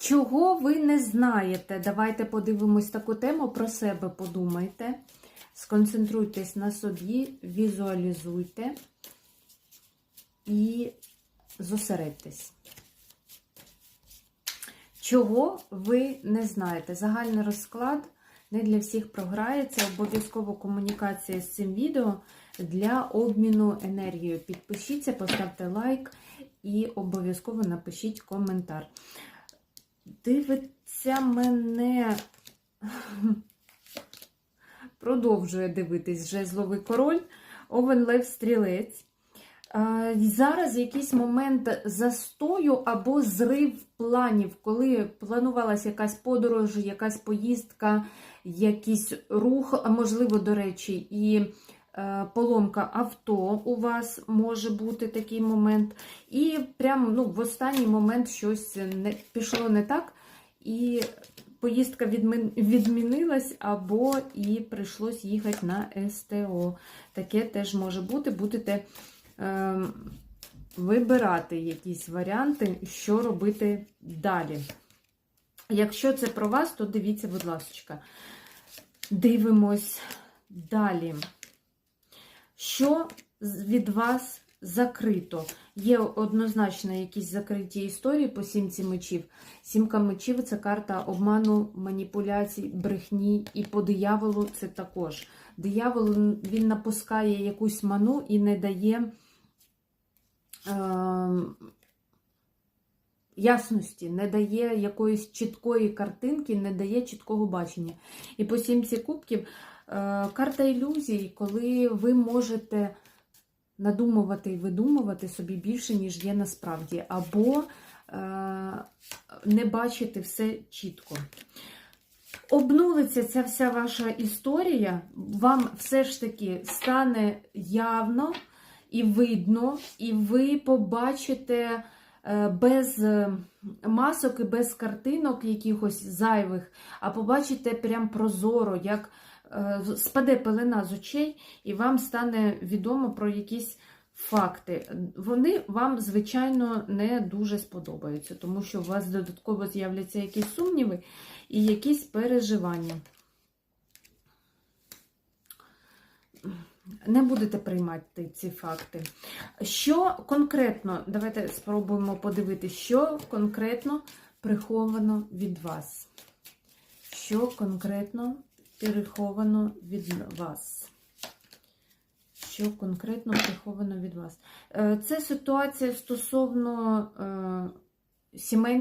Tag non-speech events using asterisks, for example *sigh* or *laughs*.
Чого ви не знаєте? Давайте подивимось таку тему, про себе подумайте. Сконцентруйтесь на собі, візуалізуйте і зосередьтесь. Чого ви не знаєте? Загальний розклад не для всіх програється. Обов'язково комунікація з цим відео для обміну енергією. Підпишіться, поставте лайк і обов'язково напишіть коментар. Дивиться мене. *laughs* Продовжує дивитись жезловий король, Овен Лев Стрілець. Зараз якийсь момент застою або зрив планів, коли планувалася якась подорож, якась поїздка, якийсь рух, можливо, до речі, і поломка авто у вас може бути такий момент. І прямо ну, в останній момент щось не, пішло не так, і поїздка відмін, відмінилась, або і прийшлось їхати на СТО. Таке теж може бути. Будете е, вибирати якісь варіанти, що робити далі. Якщо це про вас, то дивіться, будь ласка. Дивимось далі. Що від вас закрито? Є однозначно якісь закриті історії по сімці мечів. Сімка мечів це карта обману, маніпуляцій, брехні, і по дияволу це також. Диявол він напускає якусь ману і не дає е, ясності, не дає якоїсь чіткої картинки, не дає чіткого бачення. І по сімці кубків карта ілюзій, коли ви можете надумувати і видумувати собі більше, ніж є насправді, або е, не бачити все чітко. Обнулиться ця вся ваша історія, вам все ж таки стане явно і видно, і ви побачите е, без е, масок і без картинок якихось зайвих, а побачите прям прозоро, як е, спаде пелена з очей, і вам стане відомо про якісь факти. Вони вам, звичайно, не дуже сподобаються, тому що у вас додатково з'являться якісь сумніви і якісь переживання. Не будете приймати ці факти. Що конкретно, давайте спробуємо подивитися, що конкретно приховано від вас. Що конкретно приховано від вас? Що конкретно приховано від вас? Е, Це ситуація стосовно е, сімейних